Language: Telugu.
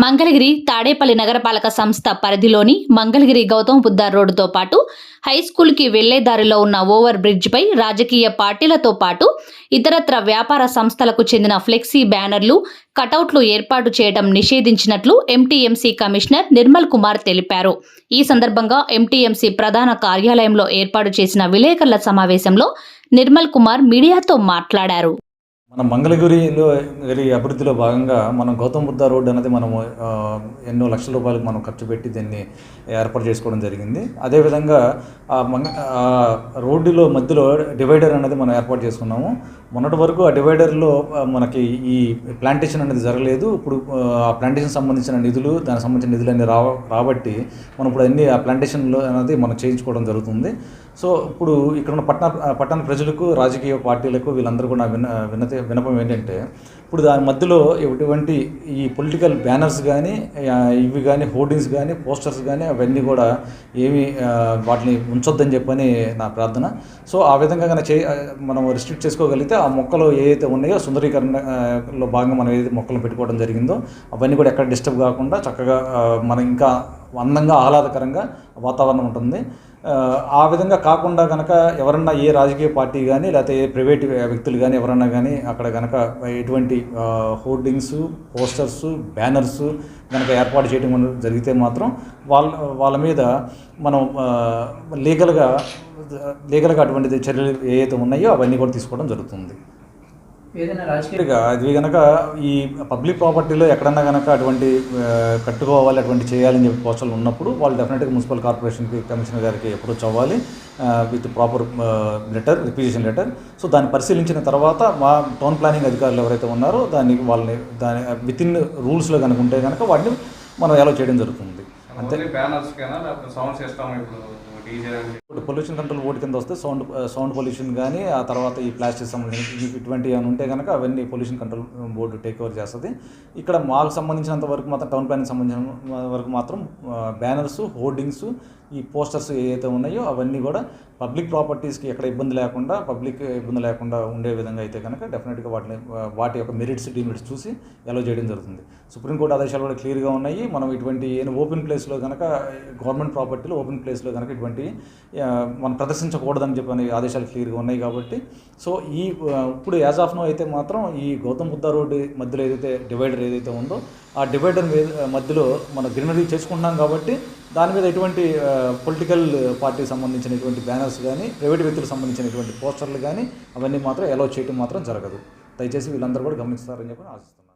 మంగళగిరి తాడేపల్లి నగరపాలక సంస్థ పరిధిలోని మంగళగిరి గౌతమ్ బుద్ధ రోడ్డుతో పాటు హై స్కూల్కి వెళ్ళే దారిలో ఉన్న ఓవర్ బ్రిడ్జ్పై రాజకీయ పార్టీలతో పాటు ఇతరత్ర వ్యాపార సంస్థలకు చెందిన ఫ్లెక్సీ బ్యానర్లు కటౌట్లు ఏర్పాటు చేయడం నిషేధించినట్లు ఎంటీఎంసీ కమిషనర్ నిర్మల్ కుమార్ తెలిపారు. ఈ సందర్భంగా ఎంటీఎంసీ ప్రధాన కార్యాలయంలో ఏర్పాటు చేసిన విలేకరుల సమావేశంలో నిర్మల్ కుమార్ మీడియాతో మాట్లాడారు. మన మంగళగిరిలో గిరి అభివృద్ధిలో భాగంగా మనం గౌతమ్ బుద్ధ రోడ్ అనేది మనము ఎన్నో లక్షల రూపాయలకు మనం ఖర్చు పెట్టి దీన్ని ఏర్పాటు చేసుకోవడం జరిగింది. అదేవిధంగా ఆ మంగ ఆ రోడ్డులో మధ్యలో డివైడర్ అనేది మనం ఏర్పాటు చేసుకున్నాము. మొన్నటి వరకు ఆ డివైడర్లో మనకి ఈ ప్లాంటేషన్ అనేది జరగలేదు. ఇప్పుడు ఆ, ఆ ప్లాంటేషన్ సంబంధించిన నిధులు దానికి సంబంధించిన నిధులు అన్ని రా రాబట్టి మనం ఇప్పుడు అన్ని ఆ ప్లాంటేషన్లో అనేది మనం చేయించుకోవడం జరుగుతుంది. సో ఇప్పుడు ఇక్కడ ఉన్న పట్టణ పట్టణ ప్రజలకు రాజకీయ పార్టీలకు వీళ్ళందరూ కూడా విన వినతి వినపం ఏంటంటే ఇప్పుడు దాని మధ్యలో ఎటువంటి ఈ పొలిటికల్ బ్యానర్స్ కానీ ఇవి కానీ హోర్డింగ్స్ కానీ పోస్టర్స్ కానీ అవన్నీ కూడా ఏమి వాటిని ఉంచొద్దని చెప్పని నా ప్రార్థన. సో ఆ విధంగా కనుక చే మనం రిస్ట్రిక్ట్ చేసుకోగలిగితే ఆ మొక్కలు ఏదైతే ఉన్నాయో సుందరీకరణలో భాగంగా మనం ఏదైతే మొక్కలు పెట్టుకోవడం జరిగిందో అవన్నీ కూడా ఎక్కడ డిస్టర్బ్ కాకుండా చక్కగా మనం ఇంకా అందంగా ఆహ్లాదకరంగా వాతావరణం ఉంటుంది. ఆ, విధంగా కాకుండా కనుక ఎవరన్నా ఏ రాజకీయ పార్టీ కానీ లేకపోతే ఏ ప్రైవేట్ వ్యక్తులు కానీ ఎవరన్నా కానీ అక్కడ కనుక ఎటువంటి హోర్డింగ్స్ పోస్టర్స్ బ్యానర్స్ కనుక ఏర్పాటు చేయడం జరిగితే మాత్రం వాళ్ళ వాళ్ళ మీద మనం లీగల్గా లీగల్గా అటువంటి చర్యలు ఏవైతే ఉన్నాయో అవన్నీ కూడా తీసుకోవడం జరుగుతుంది. ఏదైనా అది కనుక ఈ పబ్లిక్ ప్రాపర్టీలో ఎక్కడన్నా కనుక అటువంటి కట్టుకోవాలి అటువంటి చేయాలని చెప్పి పోస్టర్లు ఉన్నప్పుడు వాళ్ళు డెఫినెట్గా మున్సిపల్ కార్పొరేషన్కి కమిషనర్ గారికి అప్రోచ్ అవ్వాలి with proper letter requisition letter. So దాన్ని పరిశీలించిన తర్వాత మా టౌన్ ప్లానింగ్ అధికారులు ఎవరైతే ఉన్నారో దాన్ని వాళ్ళని దాని విత్ ఇన్ రూల్స్లో కనుక ఉంటే కనుక వాటిని మనం ఎలా చేయడం జరుగుతుంది. అంతే. ఓన్లీ బ్యానర్స్ సౌండ్ సిస్టమ్ ఇప్పుడు డీజే ఇప్పుడు పొల్యూషన్ కంట్రోల్ బోర్డు కింద వస్తే సౌండ్ సౌండ్ పొల్యూషన్ కానీ ఆ తర్వాత ఈ ప్లాస్టిక్ సంబంధించిన ఇటువంటివి అని ఉంటే కనుక అవన్నీ pollution control board take over చేస్తుంది. ఇక్కడ మాకు సంబంధించినంత వరకు మాత్రం టౌన్ ప్లానింగ్ సంబంధించిన వరకు మాత్రం బ్యానర్స్ హోర్డింగ్స్ ఈ పోస్టర్స్ ఏవైతే ఉన్నాయో అవన్నీ కూడా పబ్లిక్ ప్రాపర్టీస్కి ఎక్కడ ఇబ్బంది లేకుండా పబ్లిక్ ఇబ్బంది లేకుండా ఉండే విధంగా అయితే కనుక డెఫినెట్గా వాటిని వాటి యొక్క మెరిట్స్ డిమెరిట్స్ చూసి ఎలా చేయడం జరుగుతుంది. సుప్రీంకోర్టు ఆదేశాలు కూడా క్లియర్గా ఉన్నాయి. మనం ఇటువంటి ఓపెన్ ప్లేస్లో కనుక గవర్నమెంట్ ప్రాపర్టీలో ఓపెన్ ప్లేస్లో కనుక ఇటువంటి మనం ప్రదర్శించకూడదని చెప్పని ఆదేశాలు క్లియర్గా ఉన్నాయి కాబట్టి. సో ఈ ఇప్పుడు యాజ్ ఆఫ్ నో అయితే మాత్రం ఈ గౌతమ్ బుద్ధ రోడ్డు మధ్యలో ఏదైతే డివైడర్ ఏదైతే ఉందో ఆ డివైడర్ మధ్యలో మన గ్రీనరీ చేసుకుంటున్నాం కాబట్టి దాని మీద ఎటువంటి పొలిటికల్ పార్టీకి సంబంధించినటువంటి బ్యానర్స్ కానీ ప్రైవేట్ వ్యక్తులకు సంబంధించినటువంటి పోస్టర్లు కానీ అవన్నీ మాత్రం అలౌ చేయడం మాత్రం జరగదు. దయచేసి వీళ్ళందరూ కూడా గమనిస్తారని చెప్పి ఆశిస్తున్నాను.